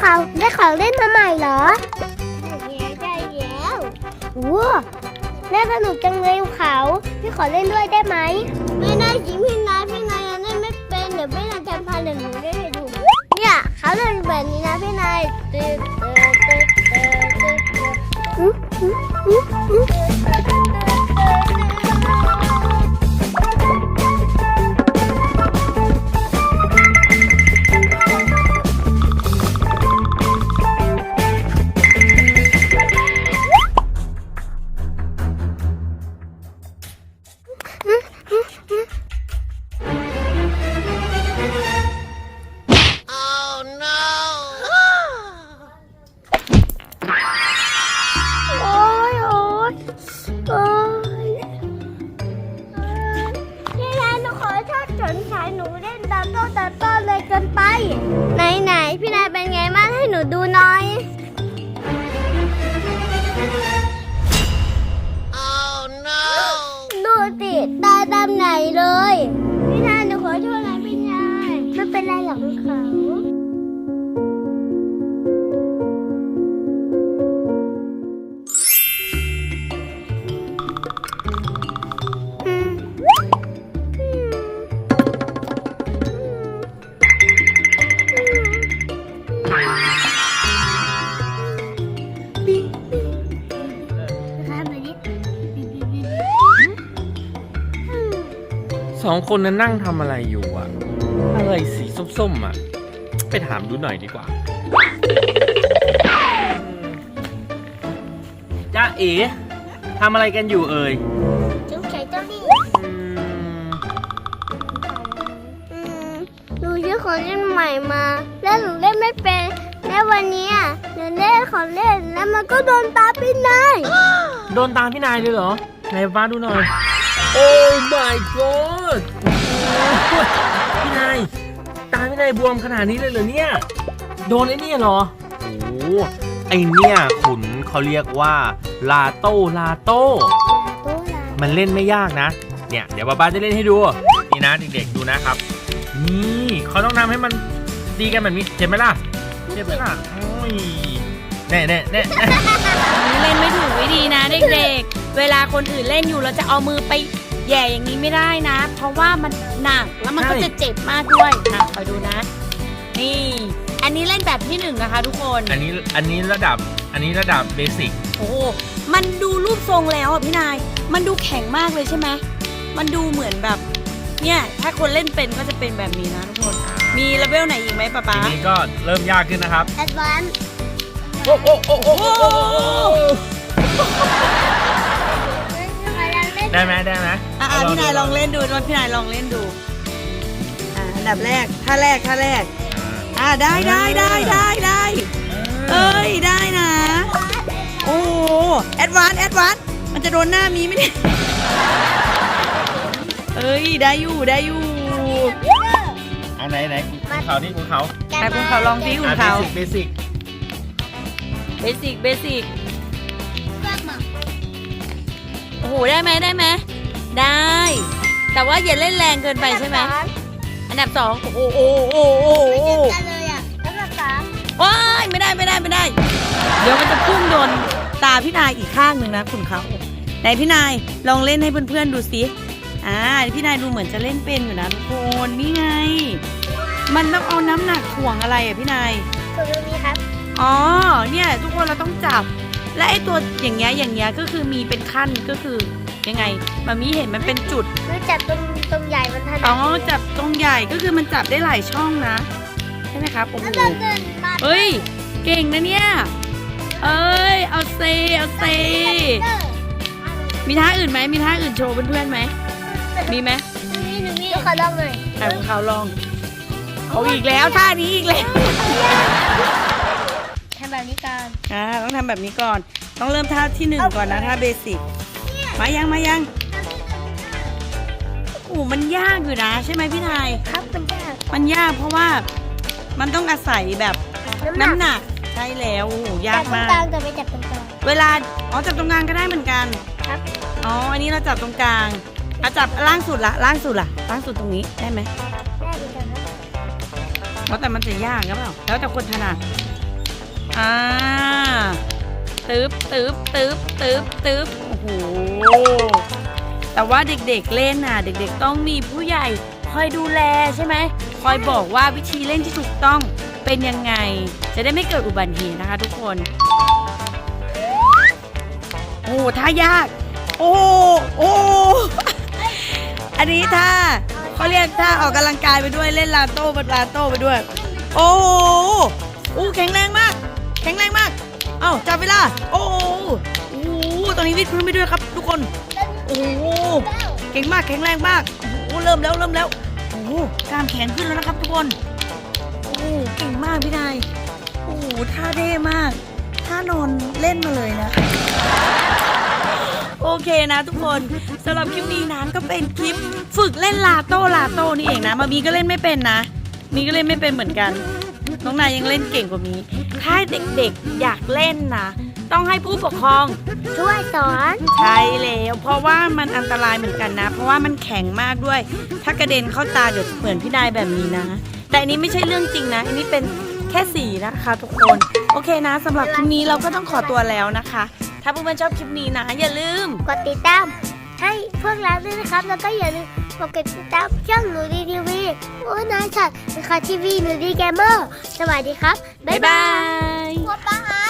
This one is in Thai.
ใหม่เหรอใช่แล้วว้าเล่นสนุกจังเลยเขา พี่ขอเล่นด้วยได้ไหม ไม่ได้จริงพี่นายพี่นายยังเล่นไม่เป็นเดี๋ยวพี่นายจะพาเดี๋ยวหนูเล่น องคนนั้นนั่งทำอะไรอยู่อะอะไรสีส้มๆอะไปถามดูหน่อยดีกว่าจ้าเอ๋ทำอะไรกันอยู่เอ่ยจุ๊บไก่เจ้านี่อืมอืมหนูซื้อของเล่นใหม่มา แล้วหนูเล่นไม่เป็นแล้ววันเนี้ยหนูเล่นของเล่นแล้วมันก็โดนตาพี่นายโดนตามพี่นายเลยเหรอไหนฟ้าดูหน่อย โอ้ my god พี่นาย ตาพี่นายบวมขนาดนี้เลยเหรอเนี่ย โดนไอ้เนี่ยเหรอ โอ้โหไอเนี่ยขุนเขาเรียกว่า ลาโต้ลาโต้ตัวละมันเล่นไม่ยากนะ เนี่ย เดี๋ยวป้าป้าจะเล่นให้ดู นี่นะเด็กๆดูนะครับ นี่เขาต้องทำให้มันตีกันแบบนี้เห็นไหมล่ะเห็นไหมล่ะโอ้ย แน่แน่แน่นี่เล่นไม่ถูกวิธีนะเด็กๆ เวลาคนอื่นเล่นอยู่เราจะเอามือไปแหย่อย่างนี้ไม่ได้นะ เพราะว่ามันหนักแล้วมันก็จะเจ็บมากด้วยนะคอยดูนะ นี่ อันนี้เล่นแบบที่หนึ่งนะคะ ทุกคน อันนี้อันนี้ระดับอันนี้ระดับเบสิกโอ้โหมันดูรูปทรงแล้วอะพี่นาย มันดูแข็งมากเลยใช่ไหมมันดูเหมือนแบบเนี่ยถ้าคนเล่นเป็นก็จะเป็นแบบนี้นะทุกคน มีเลเวลไหนอีกไหมป๊าป๊าทีนี้ก็เริ่มยากขึ้นนะครับ แอดวานซ์ โอ้โอ้โอ้โอ้โอ้ได้ไหมได้ไหมอะอะพี่นายลองเล่นดูว่าพี่นายลองเล่นดู อ่าอันดับแรกท่าแรกท่าแรก อ่าได้ได้ได้ได้ได้เอ้ยได้นะ โอ้แอดวานแอดวานมันจะโดนหน้ามีไหมเนี่ยเอ้ยได้อยู่ได้อยู่อันไหนไหนคุณเขานี่คุณเขาไปคุณเขาลองซิคุณเขาเบสิกเบสิก เบสิกโอ้โหได้ไหมได้ไหมได้ แต่ว่าอย่าเล่นแรงเกินไปใช่ไหมอันดับสองโอ้โหโอ้โหโอ้โหไม่โอ้เจ็บโหกันเลยอะแล้วก็สามว้ายไม่ได้ไม่ได้ไม่ได้ เดี๋ยวมันจะพุ่งโดนตาพี่นายอีกข้างหนึ่งนะคุณเขาไหนพี่นายลองเล่นให้เพื่อนๆดูสิอ่าพี่นายดูเหมือนจะเล่นเป็นอยู่นะทุกคนนี่ไง มันต้องเอาน้ำหนักถ่วงอะไรอะพี่นายคุณรู้ไหมครับ อ๋อ เนี่ย ทุกคนเราต้องจับ และไอ้ตัวอย่างเงี้ยอย่างเงี้ยก็คือมีเป็นขั้นก็คือยังไงมามีเห็นมันเป็นจุดรู้จักตรงตรงใหญ่มันถนัดอ๋อจับตรงใหญ่ก็คือมันจับได้หลายช่องนะใช่ไหมครับโอ้โหแล้วก็เดินมาเฮ้ยเก่งนะเนี่ยเอ้ยเอาเซเอาเซมีท่าอื่นไหมมีท่าอื่นโชว์เพื่อนๆไหมมีไหมนี่หนูมีขอลองหน่อยแต่ของเขาลองเอาอีกแล้วท่านี้อีกแล้วทำ แบบนี้ก่อนอ่าต้องทำแบบนี้ก่อน ต้องเริ่มท่าที่หนึ่งก่อนนะท่าเบสิกมายังมายังโอ้มันยากอยู่นะ ใช่ไหมพี่นายครับมันยากมันยากเพราะว่ามันต้องอาศัยแบบน้ำหนักน้ำหนักใช่แล้วโอ้โหยากจับตรงมากกลางแต่ไม่จับตรงกลางเวลาอ๋อจับตรงกลางก็ได้เหมือนกันครับอ๋ออันนี้เราจับตรงกลางเอาจับล่างสุดละล่างสุดละล่างสุดตรงนี้ได้ไหมได้เหมือนกันครับเพราะแต่มันจะยากหรือเปล่าแล้วแต่คนถนัด อ่าตึ๊บตึ๊บตึ๊บตึ๊บตึ๊บโอ้โห แต่ว่าเด็กๆเล่นน่ะ เด็กๆต้องมีผู้ใหญ่คอยดูแลใช่ไหม คอยบอกว่าวิธีเล่นที่ถูกต้องเป็นยังไง จะได้ไม่เกิดอุบัติเหตุนะคะทุกคน โอ้ท่ายาก โอ้โอ้อันนี้ท่าเขาเรียกท่าออกกำลังกายไปด้วยเล่นลาโต้บนลาโต้ไปด้วย โอ้ เอ้าจับเวลา โอ้โหโอ้โหตอนนี้วิดพื้นไปด้วยครับทุกคน โอ้โหเก่งมากแข็งแรงมากโอ้โหเริ่มแล้วเริ่มแล้ว โอ้โหกล้ามแขนขึ้นแล้วนะครับทุกคน โอ้โหเก่งมากพี่นายโอ้โหท่าเท่มากท่านอนเล่นมาเลยนะโอเคนะทุกคนสำหรับคลิปนี้นั้นก็เป็นคลิปฝึกเล่นลาโต้ลาโต้นี่เองนะมามีก็เล่นไม่เป็นนะ มีก็เล่นไม่เป็นเหมือนกัน น้องนายยังเล่นเก่งกว่ามีถ้าเด็กๆอยากเล่นนะต้องให้ผู้ปกครอง ช่วยสอนใช่แล้ว เพราะว่ามันอันตรายเหมือนกันนะ เพราะว่ามันแข็งมากด้วย ถ้ากระเด็นเข้าตาเดี๋ยวเหมือนพี่นายแบบนี้นะ แต่อันนี้ไม่ใช่เรื่องจริงนะ อันนี้เป็นแค่สีนะคะทุกคน โอเคนะสำหรับคลิปนี้เราก็ต้องขอตัวแล้วนะคะ ถ้าเพื่อนๆชอบคลิปนี้นะ อย่าลืม กดติดตามให้พวกเราด้วยนะครับ แล้วก็อย่าลืม กดติดตามช่องหนูดีทีวีโอ้ยนายฉัดนะคะทีวีหนูดีแกมเมอร์ สวัสดีครับ บ๊ายบายยว่าป้าหาเหรอ